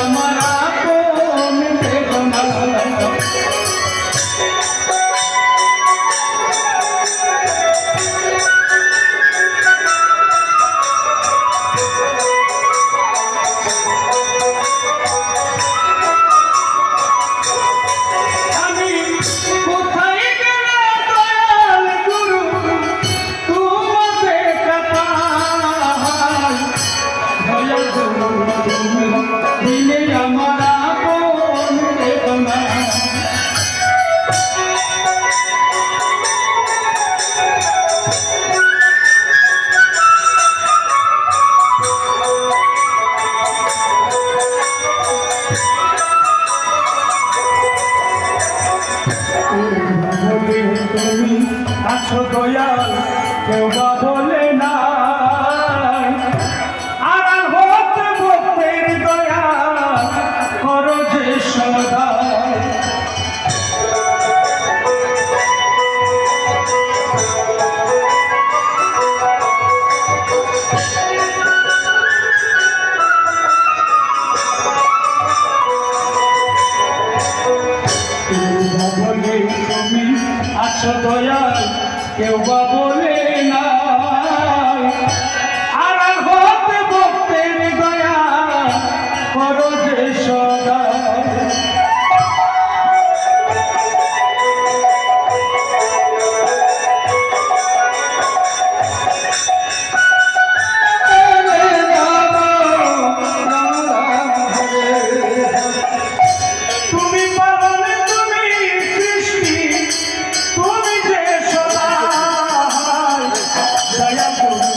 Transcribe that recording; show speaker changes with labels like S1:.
S1: আমার তুমি আছো দয়াল কেউ বা বলে না। আছো দয়াল কেউ বা বলে না।